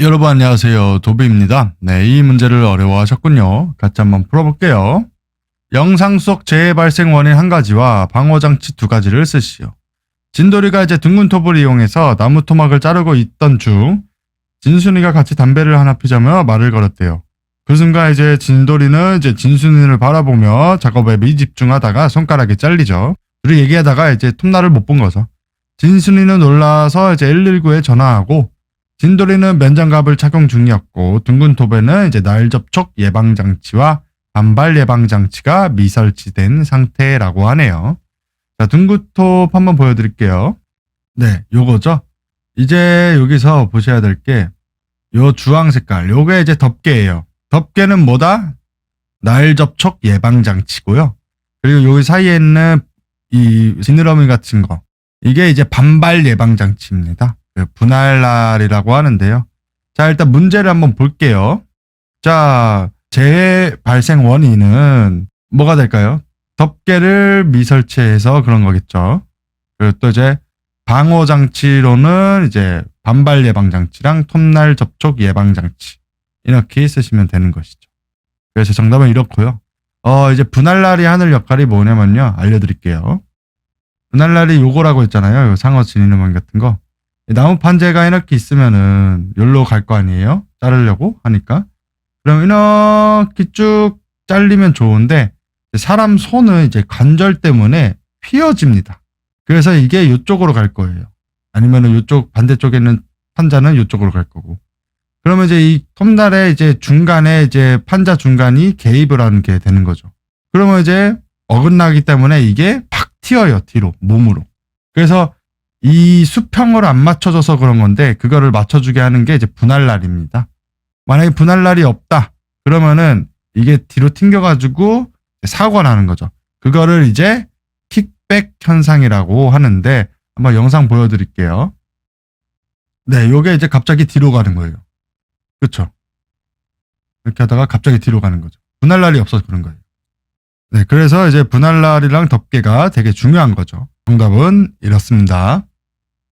여러분 안녕하세요. 도비입니다. 네, 이 문제를 어려워하셨군요. 같이 한번 풀어볼게요. 영상 속 재발생 원인 한 가지와 방어장치 두 가지를 쓰시오. 진돌이가 이제 둥근 톱을 이용해서 나무 토막을 자르고 있던 중 진순이가 같이 담배를 하나 피자며 말을 걸었대요. 그 순간 이제 진돌이는 이제 진순이를 바라보며 작업에 미집중하다가 손가락이 잘리죠. 둘이 얘기하다가 이제 톱날을 못 본 거죠. 진순이는 놀라서 이제 119에 전화하고 진돌이는 면장갑을 착용 중이었고 둥근 톱에는 이제 날 접촉 예방 장치와 반발 예방 장치가 미설치된 상태라고 하네요. 자, 둥근 톱 한번 보여드릴게요. 네, 요거죠. 이제 여기서 보셔야 될 게 요 주황 색깔, 요게 이제 덮개예요. 덮개는 뭐다? 날 접촉 예방 장치고요. 그리고 여기 사이에 있는 이 지느러미 같은 거, 이게 이제 반발 예방 장치입니다. 그 분할날이라고 하는데요. 자, 일단 문제를 한번 볼게요. 자, 재발생 원인은 뭐가 될까요? 덮개를 미설치해서 그런 거겠죠. 그리고 또 이제 방호 장치로는 이제 반발 예방 장치랑 톱날 접촉 예방 장치 이렇게 쓰시면 되는 것이죠. 그래서 정답은 이렇고요. 어, 이제 분할날이 하는 역할이 뭐냐면요. 알려드릴게요. 분할날이 요거라고 했잖아요. 요 상어 지니는 같은 거. 나무 판재가 이렇게 있으면은 여기로 갈 거 아니에요? 자르려고 하니까. 그럼 이렇게 쭉 잘리면 좋은데 사람 손은 이제 관절 때문에 휘어집니다. 그래서 이게 이쪽으로 갈 거예요. 아니면은 이쪽 반대쪽에 있는 판자는 이쪽으로 갈 거고. 그러면 이제 이 톱날의 이제 중간에 이제 판자 중간이 개입을 하는 게 되는 거죠. 그러면 이제 어긋나기 때문에 이게 팍 튀어요 뒤로 몸으로. 그래서 이 수평으로 안 맞춰져서 그런 건데 그거를 맞춰주게 하는 게 이제 분할날입니다. 만약에 분할날이 없다 그러면은 이게 뒤로 튕겨가지고 사고가 나는 거죠. 그거를 이제 킥백 현상이라고 하는데 한번 영상 보여드릴게요. 네, 요게 이제 갑자기 뒤로 가는 거예요. 그쵸? 이렇게 하다가 갑자기 뒤로 가는 거죠. 분할날이 없어서 그런 거예요. 네, 그래서 이제 분할날이랑 덮개가 되게 중요한 거죠. 정답은 이렇습니다.